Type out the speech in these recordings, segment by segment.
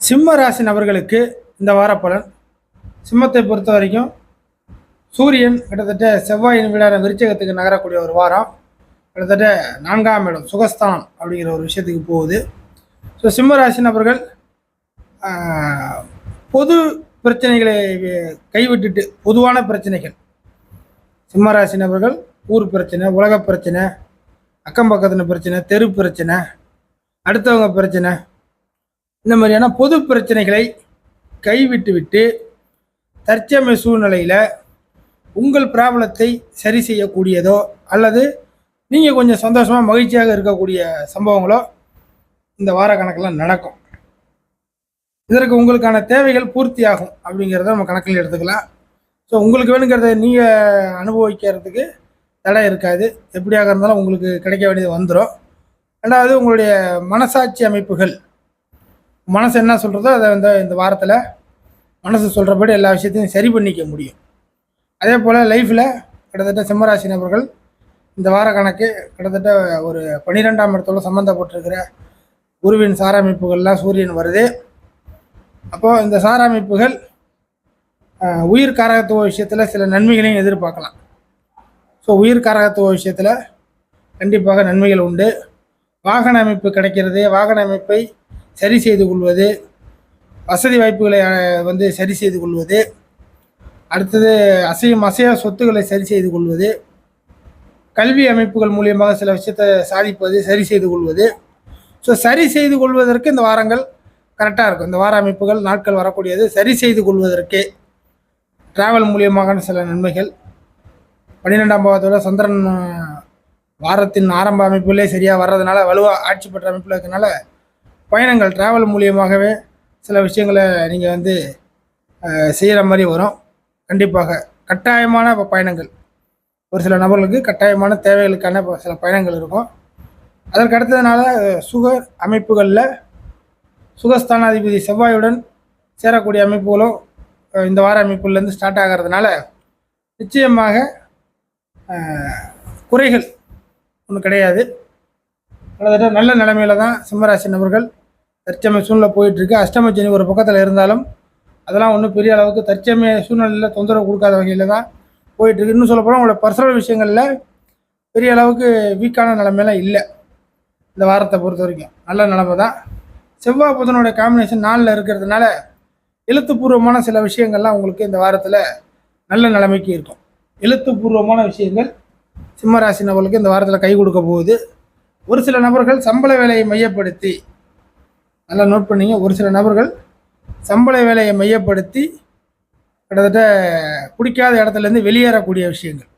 சிம்ம ராசி நபர்களுக்கு இந்த வார பலன். சிம்மத்தை பொறுத்த வரைக்கும் சூரியன் கிட்டத்தட்ட செவ்வாயின் வீடான விருச்சகத்துக்கு நகரக்கூடிய ஒரு வாரம். கிட்டத்தட்ட நான்காம் இடம் சுகஸ்தானம் அப்படிங்கிற ஒரு விஷயத்துக்கு போகுது. ஸோ சிம்ம ராசி நபர்கள் பொது பிரச்சனைகளை கைவிட்டுட்டு பொதுவான பிரச்சனைகள். சிம்ம ராசி நபர்கள் ஊர் பிரச்சனை உலக பிரச்சனை அக்கம் பக்கத்தின பிரச்சனை தெரு பிரச்சனை அடுத்தவங்க பிரச்சனை இந்த மாதிரியான பொது பிரச்சனைகளை கைவிட்டு விட்டு தற்சமய சூழ்நிலையில் உங்கள் பிராபலத்தை சரி செய்யக்கூடியதோ அல்லது நீங்கள் கொஞ்சம் சந்தோஷமாக மகிழ்ச்சியாக இருக்கக்கூடிய சம்பவங்களோ இந்த வார கணக்கில் நடக்கும். இதற்கு உங்களுக்கான தேவைகள் பூர்த்தியாகும் அப்படிங்கிறத நம்ம கணக்கில் எடுத்துக்கலாம். ஸோ உங்களுக்கு வேணுங்கிறத நீங்கள் அனுபவிக்கிறதுக்கு தடை இருக்காது. எப்படியாக இருந்தாலும் உங்களுக்கு கிடைக்க வேண்டியது வந்துடும் ரெண்டாவது உங்களுடைய மனசாட்சி அமைப்புகள். மனசு என்ன சொல்கிறதோ அதை வந்து இந்த வாரத்தில் மனசு சொல்கிறபடி எல்லா விஷயத்தையும் சரி பண்ணிக்க முடியும். அதே போல் லைஃப்பில் கிட்டத்தட்ட சிம்மராசி நபர்கள் இந்த வார கணக்கு கிட்டத்தட்ட ஒரு பன்னிரெண்டாம் இடத்தோடு சம்மந்தப்பட்டிருக்கிற குருவின் சாரமைப்புகள்லாம் சூரியன் வருது. அப்போது இந்த சாரமைப்புகள் உயிர் காரகத்துவ விஷயத்தில் சில நன்மைகளையும் எதிர்பார்க்கலாம். ஸோ உயிர் காரகத்துவ விஷயத்தில் கண்டிப்பாக நன்மைகள் உண்டு. வாகன அமைப்பு கிடைக்கிறது வாகன அமைப்பை சரி செய்து கொள்வது வசதி வாய்ப்புகளை வந்து சரி செய்து கொள்வது அடுத்தது அசையும் அசையா சொத்துக்களை சரி செய்து கொள்வது கல்வி அமைப்புகள் மூலியமாக சில விஷயத்தை சாதிப்பது சரி செய்து கொள்வது. ஸோ சரி செய்து கொள்வதற்கு இந்த வாரங்கள் கரெக்டாக இருக்கும். இந்த வார அமைப்புகள் நாட்கள் வரக்கூடியது. சரி செய்து கொள்வதற்கு டிராவல் மூலியமாக சில நன்மைகள். பன்னிரெண்டாம் பாவத்தோட சந்திரன் வாரத்தின் ஆரம்ப அமைப்புகளே சரியாக வர்றதுனால வலுவாக ஆட்சி பெற்ற அமைப்பில் இருக்கிறதுனால பயணங்கள் ட்ராவல் மூலியமாகவே சில விஷயங்களை நீங்கள் வந்து செய்கிற மாதிரி வரும். கண்டிப்பாக கட்டாயமான பயணங்கள். ஒரு சில நபர்களுக்கு கட்டாயமான தேவைகளுக்கான ப- சில பயணங்கள் இருக்கும். அதற்கு அடுத்ததுனால அஹ், சுக அமைப்புகளில் சுகஸ்தானாதிபதி செவ்வாயுடன் சேரக்கூடிய அமைப்புகளும் இந்த வார அமைப்புலேருந்து ஸ்டார்ட் ஆகிறதுனால நிச்சயமாக குறைகள் ஒன்றும் கிடையாது. கிட்டத்தட்ட நல்ல நிலைமையில தான் சிம்மராசி நபர்கள் தற்சமய சூழ்நிலை போயிட்டு இருக்கு அஷ்டம சனி ஒரு பக்கத்தில் இருந்தாலும் அதெல்லாம் ஒன்றும் பெரிய அளவுக்கு தற்சமய சூழ்நிலையில் தொந்தரவு கொடுக்காத வகையில் தான் போயிட்டுருக்கு. இன்னும் சொல்லப்போனால் உங்களோட பர்சனல் விஷயங்களில் பெரிய அளவுக்கு வீக்கான நிலைமையெல்லாம் இல்லை. இந்த வாரத்தை பொறுத்த வரைக்கும். நல்ல நிலமை தான். செவ்வாய் புதனுடைய காம்பினேஷன் நாளில் இருக்கிறதுனால எழுத்துப்பூர்வமான சில விஷயங்கள்லாம் உங்களுக்கு இந்த வாரத்தில் நல்ல நிலைமைக்கு இருக்கும். எழுத்துப்பூர்வமான விஷயங்கள் சிம்மராசி நபர்களுக்கு இந்த வாரத்தில் கை கொடுக்க போகுது. ஒரு சில நபர்கள் சம்பள வேலையை மையப்படுத்தி நல்லா நோட் பண்ணிங்க. ஒரு சில நபர்கள் சம்பள வேலையை மையப்படுத்தி கிட்டத்தட்ட பிடிக்காத இடத்துலேருந்து வெளியேறக்கூடிய விஷயங்கள்.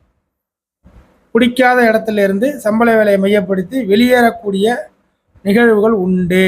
பிடிக்காத இடத்துல இருந்து சம்பள வேலையை மையப்படுத்தி வெளியேறக்கூடிய நிகழ்வுகள் உண்டு.